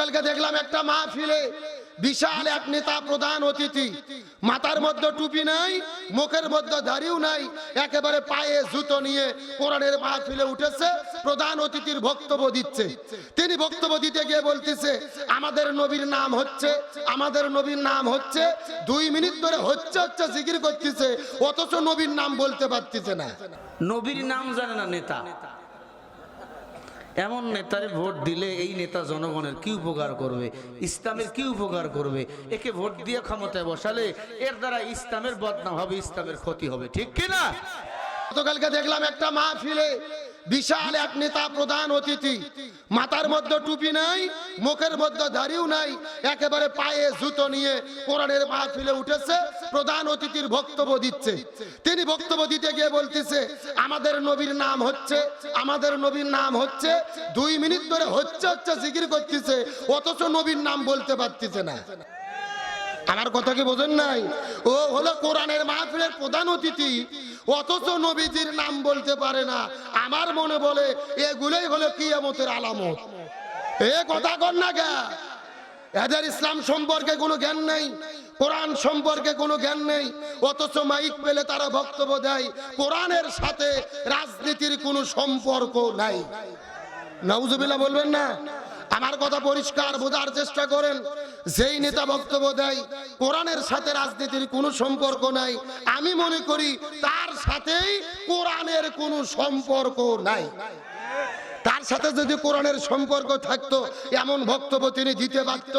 গতকালকে দেখলাম একটা মাহফিলে বিশাল এক নেতা প্রধান অতিথি। মাথার মধ্যে টুপি নাই, মুখের মধ্যে দাড়িও নাই, একেবারে পায়ে জুতো নিয়ে কোরআনের মাহফিলে উঠেছে, প্রধান অতিথির বক্তব্য দিচ্ছে। তিনি বক্তব্য দিতে গিয়ে বলতেছে, আমাদের নবীর নাম হচ্ছে, আমাদের নবীর নাম হচ্ছে, দুই মিনিট ধরে হচ্ছে হচ্ছে জিকির করতেছে, অথচ নবীর নাম বলতে পারতেছে না। নবীর নাম জানে না নেতা। এমন নেতারে ভোট দিলে এই নেতা জনগণের কি উপকার করবে? ইসলামের কি উপকার করবে? একে ভোট দিয়ে ক্ষমতায় বসালে এর দ্বারা ইসলামের বদনাম হবে, ইসলামের ক্ষতি হবে। ঠিক কিনা? গতকালকে দেখলাম একটা মাহফিলে বিশাল এক নেতা প্রধান অতিথি। মাথার মধ্যে টুপি নাই, মুখের মধ্যে দাড়িও নাই, একেবারে পায়ে জুতো নিয়ে কোরআনের মাহফিলে উঠেছে, প্রধান অতিথির বক্তব্য দিচ্ছে। তিনি বক্তব্য দিতে গিয়ে বলতেছে, আমাদের নবীর নাম হচ্ছে, আমাদের নবীর নাম হচ্ছে, দুই মিনিট ধরে হচ্ছে হচ্ছে জিকির করতেছে, অথচ নবীর নাম বলতে পারতেছে না। আমার কথা কি বোঝেন নাই? ও হলো কোরআনের মাহফিলের প্রধান অতিথি অথচ নবীজির নাম বলতে পারে না। আমার মনে বলে, এগুলোই হলো কিয়ামতের আলামত। এ কথা কর না গা এদের ইসলাম সম্পর্কে কোনো জ্ঞান নেই, কোরআন সম্পর্কে কোনো জ্ঞান নেই, অথচ মাইক পেলে তারা বক্তব্য দেয়, কোরআনের সাথে রাজনীতির কোনো সম্পর্ক নাই। নাউজুবিল্লাহ বলবেন না? আমার কথা পরিষ্কার বোঝার চেষ্টা করেন। যেই নেতা বক্তব্য দেয়, কোরআনের সাথে রাজনীতির কোনো সম্পর্ক নাই। আমি মনে করি তার সাথেই কোরআনের কোনো সম্পর্ক নাই। তার সাথে যদি কোরআনের সম্পর্ক থাকতো, এমন বক্তব্য তিনি দিতে পারত।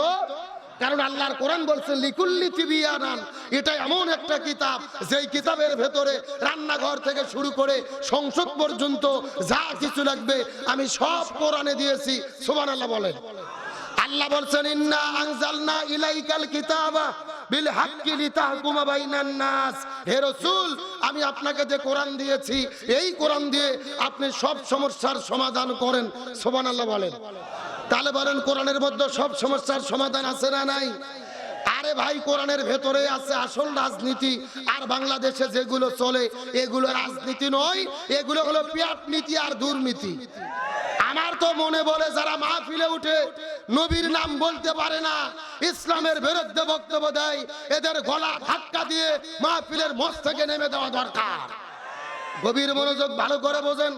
কারণ আল্লাহর কোরআন বলছে, লিকুল্লি তিবিয়ানান। এটা এমন একটা কিতাব, যেই কিতাবের ভেতরে রান্নাঘর থেকে শুরু করে সংসদ পর্যন্ত যা কিছু লাগবে, আমি সব কোরআনে দিয়েছি। সুবহানাল্লাহ বলেন। আল্লাহ বলছেন, ইন্না আনজালনা ইলাইকাল কিতাবা বিল হাক্কি লিতাহকুমা বাইনান নাস। হে রাসূল, আমি আপনাকে যে কোরআন দিয়েছি, এই কোরআন দিয়ে আপনি সব সমস্যার সমাধান করেন। সুবহানাল্লাহ বলেন। তাহলে বলেন কোরআনের মধ্যে সব সমস্যার সমাধান আছে না নাই? আরে ভাই, কোরআনের ভেতরে আছে আসল রাজনীতি, আর বাংলাদেশে যেগুলো চলে, এগুলো রাজনীতি নয়, এগুলো হলো পিয়াট নীতি আর দুর্নীতি। আমার তো মনে বলে যারা মাহফিলে উঠে নবীর নাম বলতে পারে না, ইসলামের বিরুদ্ধে বক্তব্য দেয়, এদের গলা ধাক্কা দিয়ে মাহফিলের মঞ্চ থেকে নেমে দেওয়া দরকার। গভীর মনোযোগ ভালো করে বোঝেন,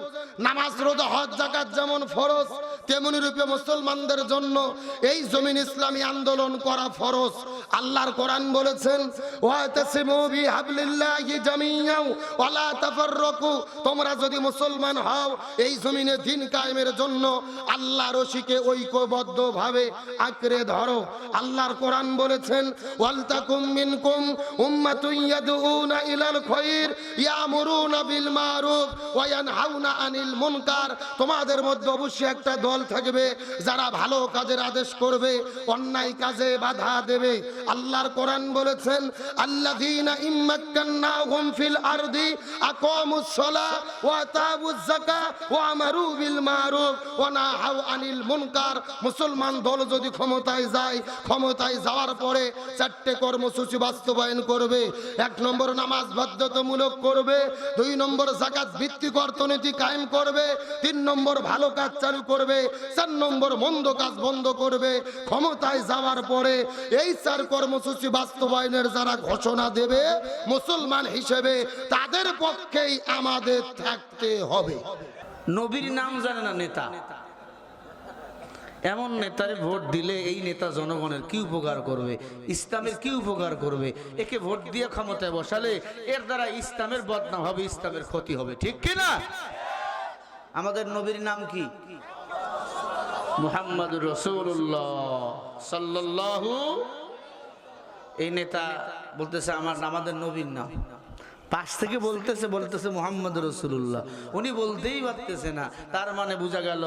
নামাজ রোজা, হজ জাকাত যেমন ফরজ তেমনি রূপে মুসলমানদের জন্য এই জমিন ইসলামী আন্দোলন করা ফরজ। আল্লাহর কোরআন বলেছেন তোমরা যদি মুসলমান হও, এই জমিনে দিন কায়েমের জন্য আল্লাহ রশিকে ঐক্যবদ্ধভাবে আঁকড়ে ধরো। আল্লাহর কোরআন বলেছেন বিল আনিল মুনকার। তোমাদের মধ্যে অবশ্যই একটা থাকবে, যারা ভালো কাজের আদেশ করবে, অন্যায় কাজে বাধা দেবে। আল্লাহর কোরআন বলেছেন মুনকার। মুসলমান দল যদি ক্ষমতায় যায়, ক্ষমতায় যাওয়ার পরে চারটে কর্মসূচি বাস্তবায়ন করবে। এক নম্বর নামাজ বাধ্যতামূলক করবে। দুই নম্বর জাকাত ভিত্তিক অর্থনীতি কায়েম করবে। তিন নম্বর ভালো কাজ চালু করবে। চার নম্বর মন্দ কাজ বন্ধ করবে। ক্ষমতায় যাওয়ার পরে এই চার কর্মসূচি বাস্তবায়নের যারা ঘোষণা দেবে মুসলমান হিসেবে, তাদের পক্ষেই আমাদের থাকতে হবে। নবীর নাম জানে না নেতা। এমন নেতারে ভোট দিলে এই নেতা জনগণের কি উপকার করবে? ইসলামের কি উপকার করবে? একে ভোট দিয়ে ক্ষমতায় বসালে এর দ্বারা ইসলামের বদনাম হবে, ইসলামের ক্ষতি হবে। ঠিক কি না আমাদের নবীর নাম কি? মুহাম্মদ রসুল্লাহ সাল্লাল্লাহু এই নেতা বলতেছে আমার আমাদের নবীর নাম। পাশ থেকে বলতেছে বলতেছে মোহাম্মদ রসুল্লাহ উনি বলতেই পারতেছে না। তার মানে বোঝা গেল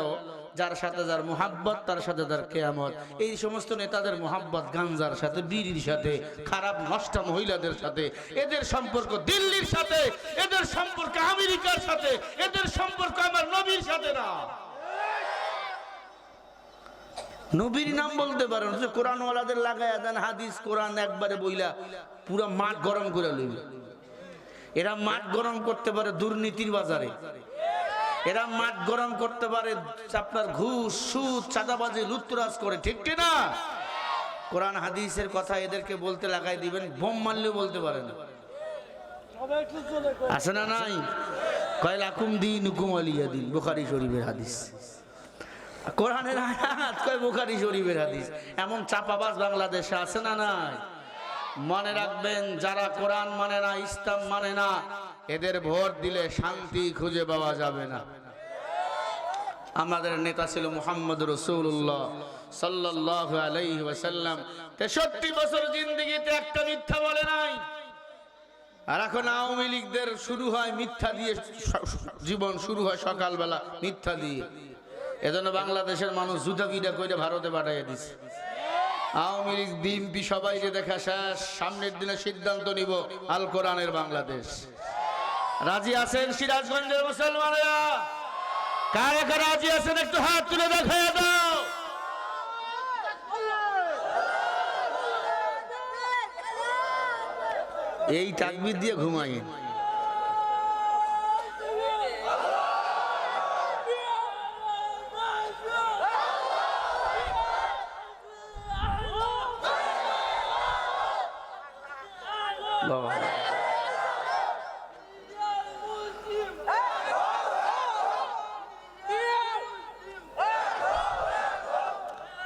যার সাথে যার মোহাব্বত, তার সাথে তার কেয়ামত। এই সমস্ত নেতাদের মোহাব্বত গাঞ্জার সাথে, বিড়ির সাথে, খারাপ, নষ্টা মহিলাদের সাথে, এদের সম্পর্ক দিল্লির সাথে, এদের সম্পর্ক আমেরিকার সাথে, এদের সম্পর্ক আমার নবীর সাথে না। নবীর নাম বলতে পারেন যে কোরআনওয়ালাদের লাগায় দেন, হাদিস, কোরআন একবারে বইলা, পুরা মাঠ গরম করে লইবে। এরা মাঠ গরম করতে পারে দুর্নীতির বাজারে। এরা মাঠ গরম করতে পারে আপনার ঘুষ, সুদ, চাঁদাবাজি লুত্তরাজ করে, ঠিক না? কোরআন, হাদিসের কথা এদেরকে বলতে লাগাই দিবেন, বোম মারলেও বলতে পারে না। আছে না নাই? কয় লাকুম দিন হুকুম আলিয়া দিন, বুখারি শরীফের হাদিস। কোরআনের আয়াত কয় বুখারি শরীফের হাদিস? এমন চাপাবাজ বাংলাদেশে আছে না নাই? মনে রাখবেন, যারা কোরআন মানে না, ইসলাম মানে না, এদের ভোট দিলে শান্তি খুঁজে পাওয়া যাবে না। আমাদের নেতা ছিল মুহাম্মদ রসুল্লাহ সাল্লাহ আলাইহি ওয়াসাল্লাম। তেষট্টি বছর জিন্দগিতে একটা মিথ্যা বলে নাই। আর এখন আওয়ামী লীগদের শুরু হয় মিথ্যা দিয়ে জীবন শুরু হয় সকালবেলা মিথ্যা দিয়ে। এজন্য বাংলাদেশের মানুষ জুতা কিটা করে ভারতে পাঠাইয়া দিছে। আওয়ামী লীগ, বিএনপি সবাই যে দেখা শেষ, সামনের দিনে সিদ্ধান্ত নিব আল কোরআনের বাংলাদেশ। রাজি আছেন সিরাজগঞ্জের মুসলমানেরা? কারে কারে রাজি আছেন একটু হাত তুলে দেখায় দাও। এই তাকবির দিয়ে ঘুমাই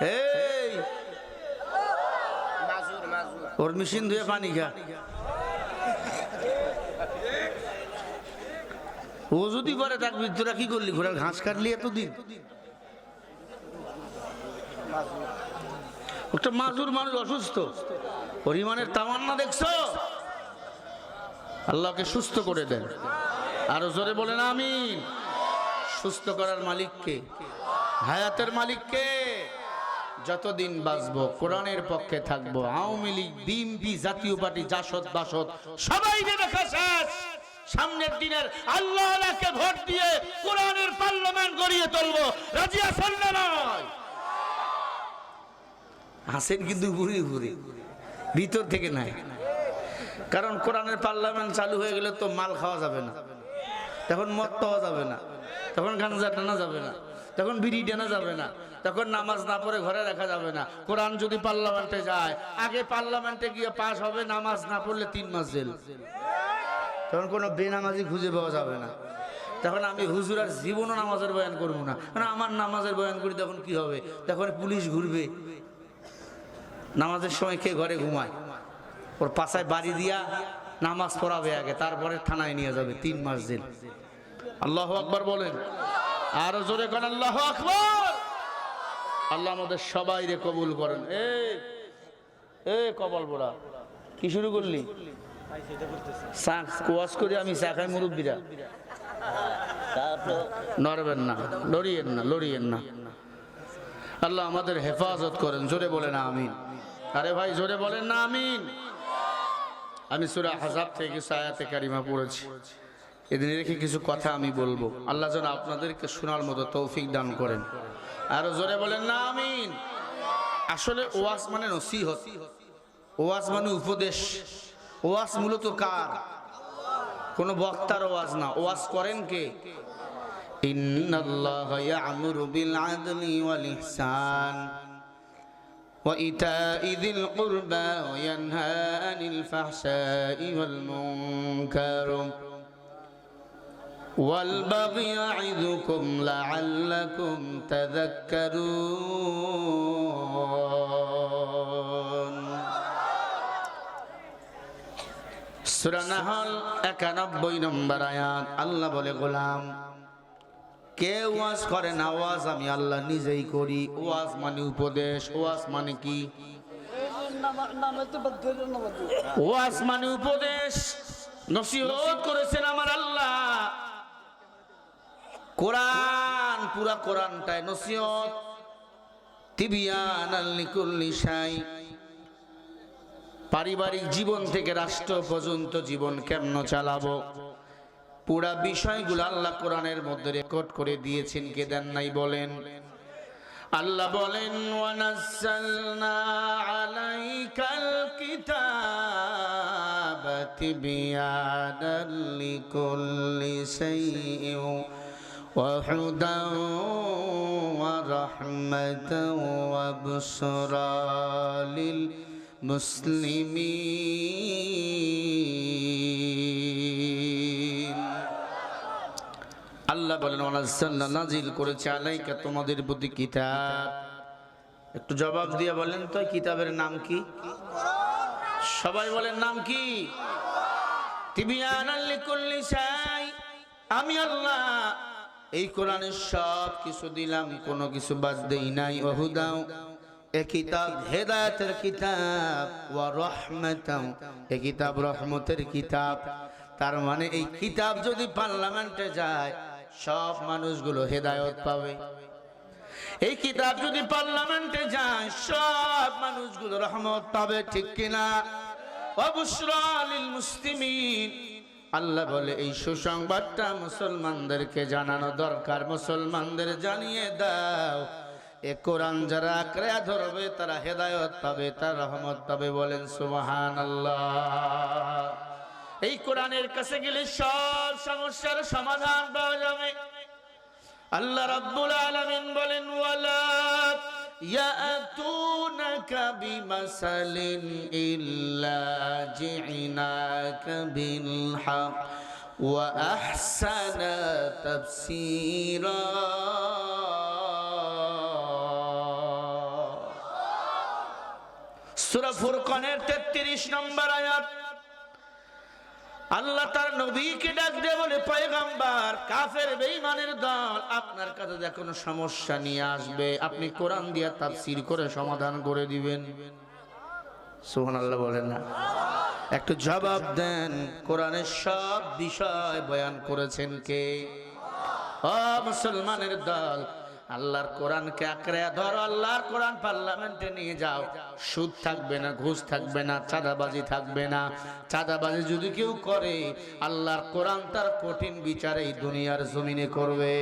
এই। ওর মেশিন ধুয়ে পানি খা। ও যদি করে থাকবি তোরা কি করলি? ঘোড়ার ঘাস কাটলি এতদিন? একটা মাজুর মানুষ অসুস্থ। পরিমাণের তামান্না দেখছ? আল্লাহকে সুস্থ করে দেন। আরও জোরে বলেন আমি সুস্থ করার মালিককে। হায়াতের মালিককে। যতদিন বাঁচবো, কোরআনের পক্ষে থাকব, Awami League, BNP, Jatiya party, JASAD, BASAD, সবাই সামনের দিনের আল্লাহ আল্লাহকে ভোট দিয়ে কোরআনের পার্লামেন্ট গড়িয়ে তুলবো। রাজি আছেন না নয় হাসেন কিন্তু ঘুরে ঘুরে ভিতর থেকে নাই। কারণ কোরআনের পার্লামেন্ট চালু হয়ে গেলে তো মাল খাওয়া যাবে না। তখন মদ পাওয়া যাবে না। তখন গাঞ্জা টানা যাবে না। তখন বিড়ি টানা যাবে না। তখন নামাজ না পড়ে ঘরে রাখা যাবে না। কোরআন যদি পার্লামেন্টে যায়, আগে পার্লামেন্টে গিয়ে পাস হবে, নামাজ না পড়লে তিন মাস জেল। তখন কোনো বেনামাজি খুঁজে পাওয়া যাবে না। তখন আমি হুজুর আর জীবনও নামাজের বয়ান করব না। কারণ আমার নামাজের বয়ান করি, তখন কি হবে? তখন পুলিশ ঘুরবে। নামাজের সময় কে ঘরে ঘুমায়? ওর পাশায় বাড়ি দিয়া নামাজ পড়াবে আগে, তারপরে থানায় নিয়ে যাবে, তিন মাস জেল। আল্লাহ আকবার বলেন। আরও জোরে করেন আল্লাহ আকবার। আল্লাহ আমাদের সবাই রে কবুল করেন। এ এ কপাল পোড়া, কি শুরু করলি? কোয়াশ করে আমি, চা খাই মুরব্বীরা। নড়বেন না, লড়িয়েন না লড়িয়েন না। আল্লাহ আমাদের হেফাজত করেন, জোরে বলেন আমিন। আরে ভাই, জোরে বলেন না আমিন। আমি সুরা হাজাব থেকে কিছু আয়াতে কারিমা পড়েছি। এদিন রেখে কিছু কথা আমি বলবো আল্লাহ যেন আপনাদেরকে শোনার মতো তৌফিক দান করেন আরো জোরে বলেন না আমিন আসলে ওয়াজ মানে নসিহত ওয়াজ মানে উপদেশ ওয়াজ মূলত কার কোনো বক্তার ওয়াজ না ওয়াজ করেন কে ইন্নাল্লাহ ইয়ামুরু বিল আদলি ওয়াল ইহসান وإيتاء ذي القربى وينهى عن الفحشاء والمنكر والبغي يعظكم لعلكم تذكرون সূরা নাহল 91 নম্বর আয়াত আল্লাহ বলে গোলাম কে ওয়াজ করে না ওয়াজ আমি আল্লাহ নিজেই করি ওয়াজ মানে উপদেশ ওয়াজ মানে কি ওয়াজ মানে উপদেশ নসিহত করেছেন আমার আল্লাহ কোরআন, পুরা কোরআনটাই নসিহত। পারিবারিক জীবন থেকে রাষ্ট্র পর্যন্ত জীবন কেমন চালাবো? পুরা বিষয়গুলো আল্লাহ কোরআনের মধ্যে রেকর্ড করে দিয়েছেন, কে দেন নাই বলেন? আল্লাহ বলেন, ওয়ানাজ্জালনা আলাইকাল কিতাব وهدى ورحمة وبشرى للمسلمين আল্লাহ বলেন ওয়ানাজ্জালনা নাজিল করেছে আলাইকা তোমাদের প্রতি কিতাব একটু জবাব দিয়ে বলেন তো কিতাবের নাম কি সবাই বলেন নাম কি তিবিয়ানাল লিকুল্লি শাই আমি আল্লাহ এই কোরআনের সব কিছু দিলাম, কোনো কিছু বাদ দেই নাই, ওহুদাও। এ কিতাব হেদায়েতের কিতাব, ওয়া রহমাতাও। এ কিতাব রহমতের কিতাব। তার মানে এই কিতাব যদি পার্লামেন্টে যায়, সব মানুষগুলো হেদায়ত পাবে। এই কিতাব যদি পার্লামেন্টে যায়, সব মানুষগুলো রহমত পাবে, ঠিক কিনা? অবসরালিল মুসলিমিন। আল্লাহ বলে, এই সুসংবাদটা মুসলমানদেরকে জানানো দরকার। মুসলমানদের জানিয়ে দাও। এ কোরআন যারা আঁকড়ে ধরবে, তারা হেদায়ত পাবে, তার রহমত পাবে। বলেন সুবহান আল্লাহ এই কোরআনের কাছে গেলে সব সমস্যার সমাধান পাওয়া যাবে। আল্লাহ রাব্বুল আলামিন বলেন, ওয়ালা ইয়াতুনাকা বিমাসালিন ইল্লা জিনাকা বিল হক ওয়া আহসানা তাফসীরা সূরা ফুরকানের 33 নম্বর আয়াত আল্লাহ তার নবীকে ডাক দিয়ে বলে, পয়গাম্বার, কাফের বেঈমানের দল, আপনার কাছে যে কোনো সমস্যা নিয়ে আসবে, আপনি কোরআন দিয়ে তাফসীর করে সমাধান করে দিবেন। সুবহানাল্লাহ বলেন না। একটু জবাব দেন, কোরআনের সব বিষয় বয়ান করেছেন কে? ও মুসলমানের দল আল্লাহর কোরআনকে আঁকড়ে ধর, আল্লাহর কোরআন পার্লামেন্টে নিয়ে যাও। সুদ থাকবে না, ঘুষ থাকবে না, চাঁদাবাজি থাকবে না। চাঁদাবাজি যদি কেউ করে, আল্লাহর কোরআন তার কঠিন বিচার এই দুনিয়ার জমিনে করবে।